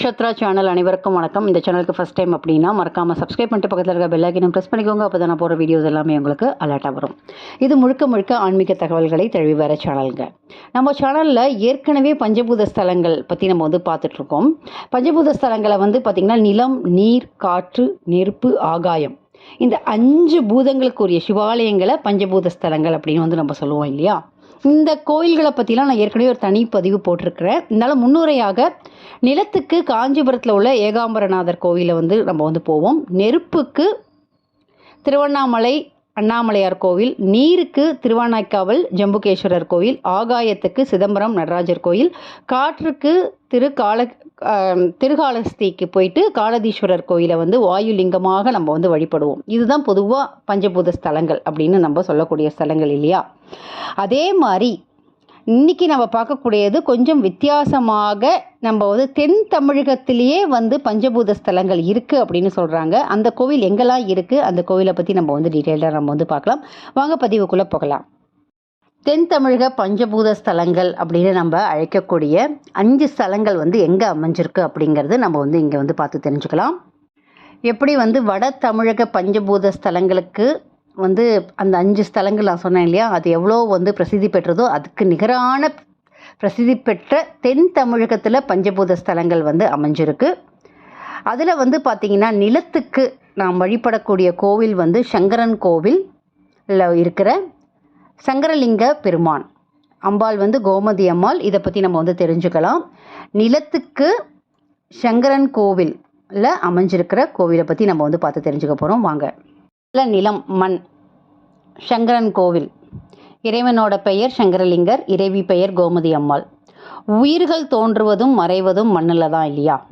Nakshatra channel அனைவருக்கும் வணக்கம். இந்த சேனலுக்கு ஃபஸ்ட் டைம் அப்படின்னா மறக்காமல் சப்ஸ்கிரைப் பண்ணிட்டு பக்கத்தில் இருக்க பெல் ப்ரெஸ் பண்ணிக்கோங்க. அப்போ தான் போகிற வீடியோஸ் எல்லாமே உங்களுக்கு அலர்ட்டாக வரும். இது முழுக்க முழுக்க ஆன்மீக தகவல்களை தழுவி வர சேனலுங்க நம்ம சேனலில் ஏற்கனவே பஞ்சபூத ஸ்தலங்கள் பற்றி நம்ம வந்து பார்த்துட்ருக்கோம். பஞ்சபூத ஸ்தலங்களை வந்து பார்த்திங்கன்னா நிலம் நீர் காற்று நெருப்பு ஆகாயம். இந்த அஞ்சு பூதங்களுக்குரிய சிவாலயங்களை பஞ்சபூத ஸ்தலங்கள் அப்படின்னு வந்து நம்ம சொல்லுவோம் இல்லையா? இந்த கோயில்களை பற்றிலாம் நான் ஏற்கனவே ஒரு தனி பதிவு போட்டிருக்கிறேன். இருந்தாலும் முன்னுரையாக நிலத்துக்கு காஞ்சிபுரத்தில் உள்ள ஏகாம்பரநாதர் கோயிலை வந்து நம்ம வந்து போவோம். நெருப்புக்கு திருவண்ணாமலை அண்ணாமலையார் கோவில் நீருக்கு திருவானாய்க்காவல் ஜம்புகேஸ்வரர் கோவில் ஆகாயத்துக்கு சிதம்பரம் நடராஜர் கோயில் காற்றுக்கு திரு கால திருகாலஸ்திக்கு போயிட்டு காலதீஸ்வரர் கோயிலை வந்து வாயுலிங்கமாக நம்ம வந்து வழிபடுவோம். இதுதான் பொதுவாக பஞ்சபூத ஸ்தலங்கள் அப்படின்னு நம்ம சொல்லக்கூடிய ஸ்தலங்கள் இல்லையா? அதே மாதிரி இன்னைக்கு நம்ம பார்க்கக்கூடியது கொஞ்சம் வித்தியாசமாக நம்ம வந்து தென் தமிழகத்திலேயே வந்து பஞ்சபூத ஸ்தலங்கள் இருக்குது அப்படின்னு சொல்கிறாங்க அந்த கோவில் எங்கெல்லாம் இருக்குது அந்த கோவிலை பற்றி நம்ம வந்து டீட்டெயிலாக நம்ம வந்து பார்க்கலாம். வாங்க பதிவுக்குள்ளே போகலாம். தென் தமிழக பஞ்சபூத ஸ்தலங்கள் அப்படின்னு நம்ம அழைக்கக்கூடிய அஞ்சு ஸ்தலங்கள் வந்து எங்கே அமைஞ்சிருக்கு அப்படிங்கிறது நம்ம வந்து இங்கே வந்து பார்த்து தெரிஞ்சுக்கலாம். எப்படி வந்து வட தமிழக பஞ்சபூத ஸ்தலங்களுக்கு வந்து அந்த அஞ்சு ஸ்தலங்கள் நான் சொன்னேன் இல்லையா? அது எவ்வளோ வந்து பிரசித்தி பெற்றதோ அதுக்கு நிகரான பிரசித்தி பெற்ற தென் தமிழகத்தில் பஞ்சபூத ஸ்தலங்கள் வந்து அமைஞ்சிருக்கு. அதில் வந்து பார்த்திங்கன்னா நிலத்துக்கு நாம் வழிபடக்கூடிய கோவில் வந்து சங்கரன் கோவில் இருக்கிற சங்கரலிங்க பெருமான். அம்பாள் வந்து கோமதி அம்மாள். இதை பற்றி நம்ம வந்து தெரிஞ்சுக்கலாம். நிலத்துக்கு சங்கரன் கோவிலில் அமைஞ்சிருக்கிற கோவிலை பற்றி நம்ம வந்து பார்த்து தெரிஞ்சுக்க போகிறோம் வாங்க. நிலம் மண். சங்கரன் கோவில். இறைவனோட பெயர் சங்கரலிங்கர் இறைவி பெயர் கோமதி அம்மாள். உயிர்கள் தோன்றுவதும் மறைவதும் மண்ணில் தான் இல்லையா?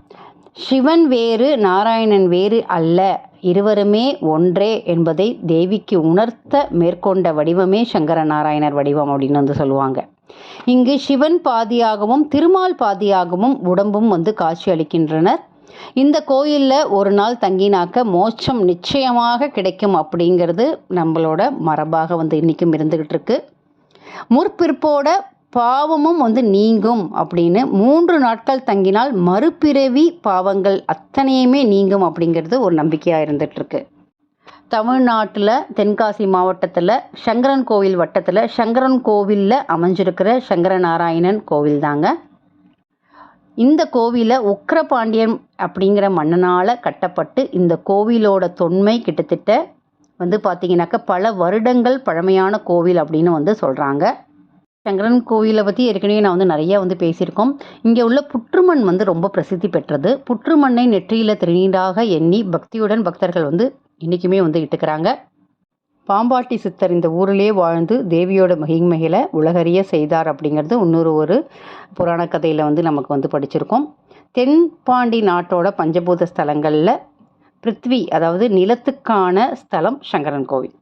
சிவன் வேறு நாராயணன் வேறு அல்ல. இருவருமே ஒன்றே என்பதை தேவிக்கு உணர்த்த மேற்கொண்ட வடிவமே சங்கர நாராயணர் வடிவம் அப்படின்னு வந்து சொல்லுவாங்க. இங்கு சிவன் பாதியாகவும் திருமால் பாதியாகவும் உடம்பும் வந்து காட்சி அளிக்கின்றனர். இந்த கோயிலில் ஒரு நாள் தங்கினாக்க மோட்சம் நிச்சயமாக கிடைக்கும் அப்படிங்கிறது நம்மளோட மரபாக வந்து இன்றைக்கும் இருந்துக்கிட்டு இருக்கு. முற்பிற்போட பாவமும் வந்து நீங்கும் அப்படின்னு மூன்று நாட்கள் தங்கினால் மறுபிறவி பாவங்கள் அத்தனையுமே நீங்கும் அப்படிங்கிறது ஒரு நம்பிக்கையாக இருந்துகிட்ருக்கு தமிழ்நாட்டில் தென்காசி மாவட்டத்தில் சங்கரன் கோவில் வட்டத்தில் சங்கரன் கோவிலில் அமைஞ்சிருக்கிற சங்கரநாராயணன் கோவில் தாங்க இந்த கோவிலை உக்ரபாண்டியன் அப்படிங்கிற மன்னனால் கட்டப்பட்டு இந்த கோவிலோட தொன்மை கிட்டத்தட்ட வந்து பார்த்திங்கனாக்கா பல வருடங்கள் பழமையான கோவில் அப்படின்னு வந்து சொல்கிறாங்க சங்கரன் கோவிலை பற்றி ஏற்கனவே நான் வந்து நிறையா வந்து பேசியிருக்கோம். இங்கே உள்ள புற்றுமண் வந்து ரொம்ப பிரசித்தி பெற்றது. புற்றுமண்ணை நெற்றியில் திருநீராக எண்ணி பக்தியுடன் பக்தர்கள் வந்து இன்றைக்குமே வந்து இட்டுக்கிறாங்க. பாம்பாட்டி சித்தர் இந்த ஊரிலே வாழ்ந்து தேவியோட மகிமைகளை உலகறிய செய்தார் அப்படிங்கிறது இன்னொரு ஒரு புராண கதையில் வந்து நமக்கு வந்து படிச்சிருக்கோம். தென்பாண்டி நாட்டோட பஞ்சபூத ஸ்தலங்களில் பிருத்வி அதாவது நிலத்துக்கான ஸ்தலம் சங்கரன் கோவில்.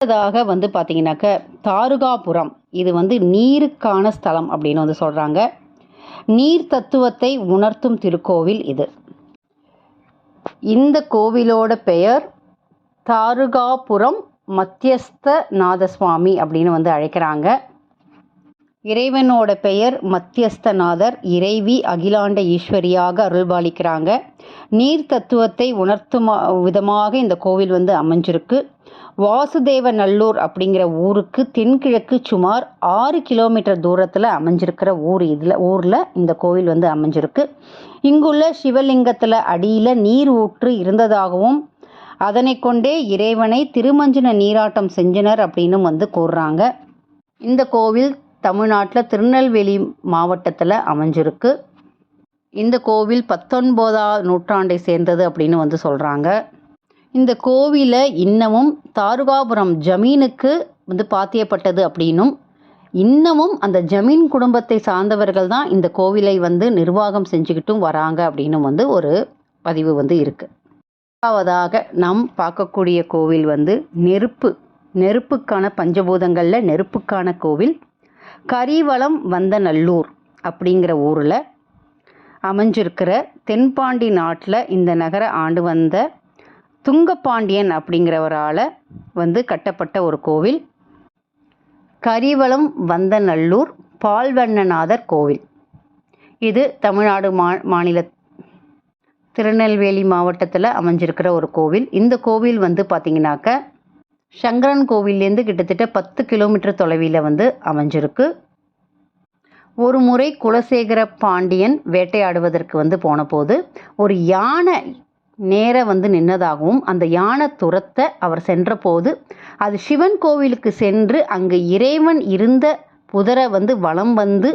அடுத்ததாக வந்து பார்த்தீங்கன்னாக்க தாருகாபுரம் இது வந்து நீருக்கான ஸ்தலம் அப்படின்னு வந்து சொல்கிறாங்க நீர் தத்துவத்தை உணர்த்தும் திருக்கோவில் இது. இந்த கோவிலோட பெயர் தாருகாபுரம் மத்தியஸ்த நாதசுவாமி அப்படின்னு வந்து அழைக்கிறாங்க. இறைவனோட பெயர் மத்தியஸ்தநாதர் இறைவி அகிலாண்ட ஈஸ்வரியாக அருள்பாலிக்கிறாங்க. நீர் தத்துவத்தை உணர்த்தும் விதமாக இந்த கோவில் வந்து அமைஞ்சிருக்கு. வாசுதேவ நல்லூர் அப்படிங்கிற ஊருக்கு தென்கிழக்கு சுமார் ஆறு கிலோமீட்டர் தூரத்தில் அமைஞ்சிருக்கிற ஊர் இதில் ஊரில் இந்த கோவில் வந்து அமைஞ்சிருக்கு. இங்குள்ள சிவலிங்கத்தில் அடியில் நீர் ஊற்று இருந்ததாகவும் அதனை கொண்டே இறைவனை திருமஞ்சன நீராட்டம் செஞ்சனர் அப்படின்னு வந்து கூறுறாங்க. இந்த கோவில் தமிழ்நாட்டில் திருநெல்வேலி மாவட்டத்தில் அமைஞ்சிருக்கு. இந்த கோவில் பத்தொன்பதாம் நூற்றாண்டை சேர்ந்தது அப்படின்னு வந்து சொல்கிறாங்க இந்த கோவிலை இன்னமும் தாருகாபுரம் ஜமீனுக்கு வந்து பாத்தியப்பட்டது அப்படின்னும் இன்னமும் அந்த ஜமீன் குடும்பத்தை சார்ந்தவர்கள் தான் இந்த கோவிலை வந்து நிர்வாகம் செஞ்சுக்கிட்டும் வராங்க அப்படின்னும் வந்து ஒரு பதிவு வந்து இருக்குது இரண்டாவதாக நாம் பார்க்கக்கூடிய கோவில் வந்து நெருப்பு நெருப்புக்கான பஞ்சபூதங்களில் நெருப்புக்கான கோவில். கரிவளம் வந்த நல்லூர் அப்படிங்கிற ஊரில் அமைஞ்சிருக்கிற தென்பாண்டி நாட்டில் இந்த நகரை ஆண்டு வந்த துங்கப்பாண்டியன் அப்படிங்கிறவரால் வந்து கட்டப்பட்ட ஒரு கோவில். கரிவளம் வந்த நல்லூர் பால்வண்ணநாதர் கோவில். இது தமிழ்நாடு மா மாநில திருநெல்வேலி மாவட்டத்தில் அமைஞ்சிருக்கிற ஒரு கோவில். இந்த கோவில் வந்து பார்த்திங்கனாக்க சங்கரன் கோவில்லேருந்து கிட்டத்தட்ட பத்து கிலோமீட்டர் தொலைவில் வந்து அமைஞ்சிருக்கு. ஒரு முறை குலசேகர பாண்டியன் வேட்டையாடுவதற்கு வந்து போன போது ஒரு யானை நேர வந்து நின்னதாகவும் அந்த யானை துரத்த அவர் சென்றபோது அது சிவன் கோவிலுக்கு சென்று அங்கு இறைவன் இருந்த புதரை வந்து வளம் வந்து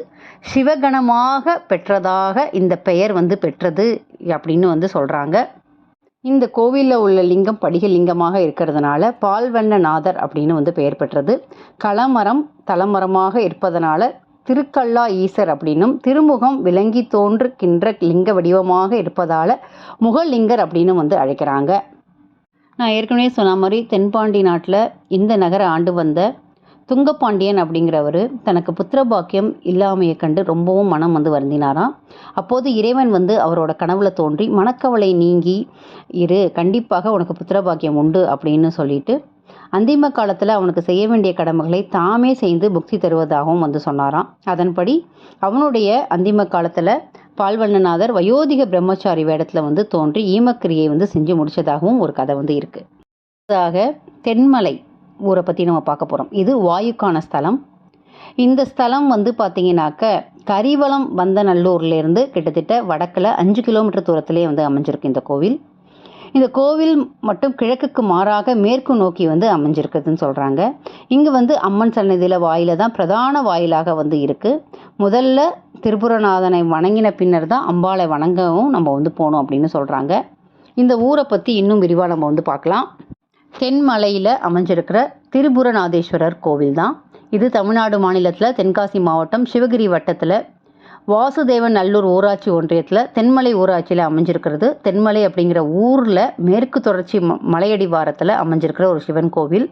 சிவகணமாக பெற்றதாக இந்த பெயர் வந்து பெற்றது அப்படின்னு வந்து சொல்கிறாங்க இந்த கோவிலில் உள்ள லிங்கம் படிக லிங்கமாக இருக்கிறதுனால பால்வண்ணநாதர் அப்படின்னு வந்து பெயர் பெற்றது. களமரம் தலமரமாக இருப்பதனால திருக்கல்லா ஈசர் அப்படின்னும் திருமுகம் விளங்கி தோன்றுகின்ற லிங்க வடிவமாக இருப்பதால் முகலிங்கர் அப்படின்னு வந்து அழைக்கிறாங்க. நான் ஏற்கனவே சொன்ன மாதிரி தென்பாண்டி நாட்டில் இந்த நகர ஆண்டு வந்த துங்கப்பாண்டியன் அப்படிங்கிறவர் தனக்கு புத்திர பாக்கியம் இல்லாமையை கண்டு ரொம்பவும் மனம் வந்து வருந்தினாராம். அப்போது இறைவன் வந்து அவரோட கனவுல தோன்றி மனக்கவலை நீங்கி இரு கண்டிப்பாக உனக்கு புத்திர பாக்கியம் உண்டு அப்படின்னு சொல்லிட்டு அந்திம காலத்தில் அவனுக்கு செய்ய வேண்டிய கடமைகளை தாமே செய்து புக்தி தருவதாகவும் வந்து சொன்னாராம். அதன்படி அவனுடைய அந்திம காலத்தில் பால்வண்ணநாதர் வயோதிக பிரம்மச்சாரி வேடத்தில் வந்து தோன்றி ஈமக்கிரியை வந்து செஞ்சு முடிச்சதாகவும் ஒரு கதை வந்து இருக்குது தென்மலை ஊரை பற்றி நம்ம பார்க்க போகிறோம் இது வாயுக்கான ஸ்தலம். இந்த ஸ்தலம் வந்து பார்த்தீங்கன்னாக்க கரிவளம் வந்தநல்லூர்லேருந்து கிட்டத்தட்ட வடக்கில் அஞ்சு கிலோமீட்டர் தூரத்திலே வந்து அமைஞ்சிருக்கு இந்த கோவில். இந்த கோவில் மட்டும் கிழக்குக்கு மாறாக மேற்கு நோக்கி வந்து அமைஞ்சிருக்குதுன்னு சொல்கிறாங்க இங்கே வந்து அம்மன் சன்னதியில் வாயில தான் பிரதான வாயிலாக வந்து இருக்குது முதல்ல திரிபுரநாதனை வணங்கின பின்னர் தான் அம்பாளை வணங்கவும் நம்ம வந்து போகணும் அப்படின்னு சொல்கிறாங்க இந்த ஊரை பற்றி இன்னும் விரிவாக நம்ம வந்து பார்க்கலாம். தென்மலையில் அமைஞ்சிருக்கிற திரிபுரநாதேஸ்வரர் கோவில் தான் இது தமிழ்நாடு மாநிலத்தில் தென்காசி மாவட்டம் சிவகிரி வட்டத்தில் வாசுதேவன் நல்லூர் ஊராட்சி ஒன்றியத்தில் தென்மலை ஊராட்சியில் அமைஞ்சிருக்கிறது. தென்மலை அப்படிங்கிற ஊரில் மேற்கு தொடர்ச்சி ம மலையடிவாரத்தில் அமைஞ்சிருக்கிற ஒரு சிவன் கோவில்.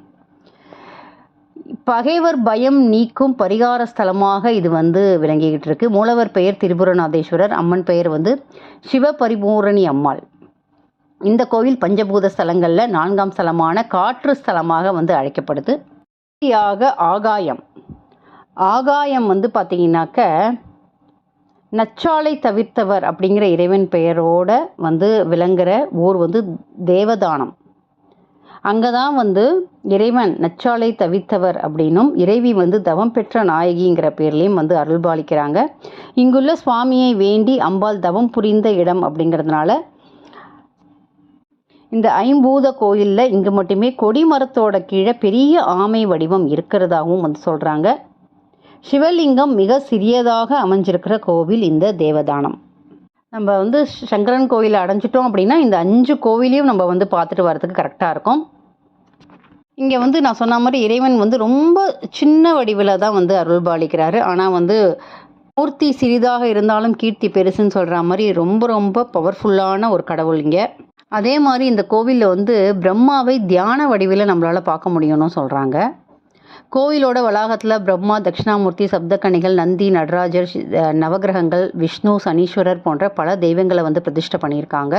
பகைவர் பயம் நீக்கும் பரிகார ஸ்தலமாக இது வந்து விளங்கிக்கிட்டு இருக்கு. மூலவர் பெயர் திரிபுரநாதேஸ்வரர் அம்மன் பெயர் வந்து சிவபரிபூரணி அம்மாள். இந்த கோவில் பஞ்சபூத ஸ்தலங்களில் நான்காம் ஸ்தலமான காற்று ஸ்தலமாக வந்து அழைக்கப்படுது. இறுதியாக ஆகாயம். ஆகாயம் வந்து பார்த்தீங்கன்னாக்க நச்சாலை தவிர்த்தவர் அப்படிங்கிற இறைவன் பெயரோட வந்து விளங்குகிற ஊர் வந்து தேவதானம். அங்கே தான் வந்து இறைவன் நச்சாலை தவித்தவர் அப்படின்னும் இறைவி வந்து தவம் பெற்ற நாயகிங்கிற பேர்லேயும் வந்து அருள்பாலிக்கிறாங்க. இங்குள்ள சுவாமியை வேண்டி அம்பாள் தவம் புரிந்த இடம் அப்படிங்கிறதுனால இந்த ஐம்பூத கோயிலில் இங்கே மட்டுமே கொடிமரத்தோட கீழே பெரிய ஆமை வடிவம் இருக்கிறதாகவும் வந்து சொல்கிறாங்க சிவலிங்கம் மிக சிறியதாக அமைஞ்சிருக்கிற கோவில் இந்த தேவதானம். நம்ம வந்து சங்கரன் கோயிலை அடைஞ்சிட்டோம் அப்படின்னா இந்த அஞ்சு கோவிலையும் நம்ம வந்து பார்த்துட்டு வரதுக்கு கரெக்டாக இருக்கும். இங்கே வந்து நான் சொன்ன மாதிரி இறைவன் வந்து ரொம்ப சின்ன வடிவில் தான் வந்து அருள்பாலிக்கிறாரு. ஆனால் வந்து மூர்த்தி சிறிதாக இருந்தாலும் கீர்த்தி பெருசுன்னு சொல்கிற மாதிரி ரொம்ப ரொம்ப பவர்ஃபுல்லான ஒரு கடவுள் இங்கே. அதே மாதிரி இந்த கோவிலில் வந்து பிரம்மாவை தியான வடிவில் நம்மளால் பார்க்க முடியும்னு சொல்கிறாங்க கோவிலோட வளாகத்தில் பிரம்மா தட்சிணாமூர்த்தி சப்தக்கணிகள் நந்தி நடராஜர் நவகிரகங்கள் நவக்கிரகங்கள் விஷ்ணு சனீஸ்வரர் போன்ற பல தெய்வங்களை வந்து பிரதிஷ்டை பண்ணியிருக்காங்க.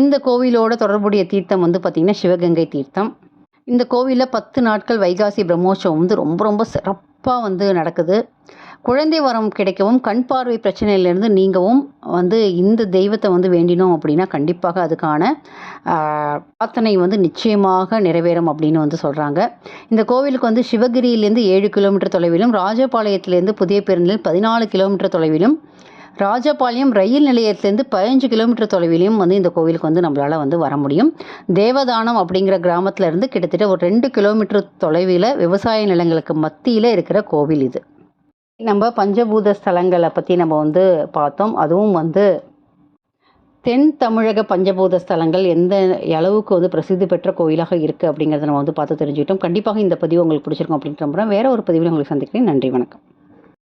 இந்த கோவிலோட தொடர்புடைய தீர்த்தம் வந்து பார்த்திங்கன்னா சிவகங்கை தீர்த்தம். இந்த கோவிலில் பத்து நாட்கள் வைகாசி பிரம்மோற்சவம் வந்து ரொம்ப ரொம்ப சிறப்பாக வந்து நடக்குது. குழந்தை வரம் கிடைக்கவும் கண் பார்வை பிரச்சனையிலேருந்து நீங்கவும் வந்து இந்த தெய்வத்தை வந்து வேண்டினோம் அப்படின்னா கண்டிப்பாக அதுக்கான பிரார்த்தனை வந்து நிச்சயமாக நிறைவேறும் அப்படின்னு வந்து சொல்கிறாங்க இந்த கோவிலுக்கு வந்து சிவகிரியிலேருந்து ஏழு கிலோமீட்டர் தொலைவிலும் ராஜபாளையத்திலேருந்து புதிய பேருந்தில் பதினாலு கிலோமீட்டர் தொலைவிலும் ராஜபாளையம் ரயில் நிலையத்திலேருந்து பதினஞ்சு கிலோமீட்டர் தொலைவிலையும் வந்து இந்த கோவிலுக்கு வந்து நம்மளால் வந்து வர முடியும். தேவதானம் அப்படிங்கிற கிராமத்தில் இருந்து கிட்டத்தட்ட ஒரு ரெண்டு கிலோமீட்டர் தொலைவில் விவசாய நிலங்களுக்கு மத்தியில் இருக்கிற கோவில் இது. நம்ம பஞ்சபூத ஸ்தலங்களை பற்றி நம்ம வந்து பார்த்தோம். அதுவும் வந்து தென் தமிழக பஞ்சபூத ஸ்தலங்கள் எந்த அளவுக்கு வந்து பிரசித்தி பெற்ற கோயிலாக இருக்குது அப்படிங்கிறத நம்ம வந்து பார்த்து தெரிஞ்சுக்கிட்டோம். கண்டிப்பாக இந்த பதிவு உங்களுக்கு பிடிச்சிருக்கும் அப்படின்னு நம்புறேன் வேறு ஒரு பதிவில் உங்களுக்கு சந்திக்கிறேன். நன்றி வணக்கம்.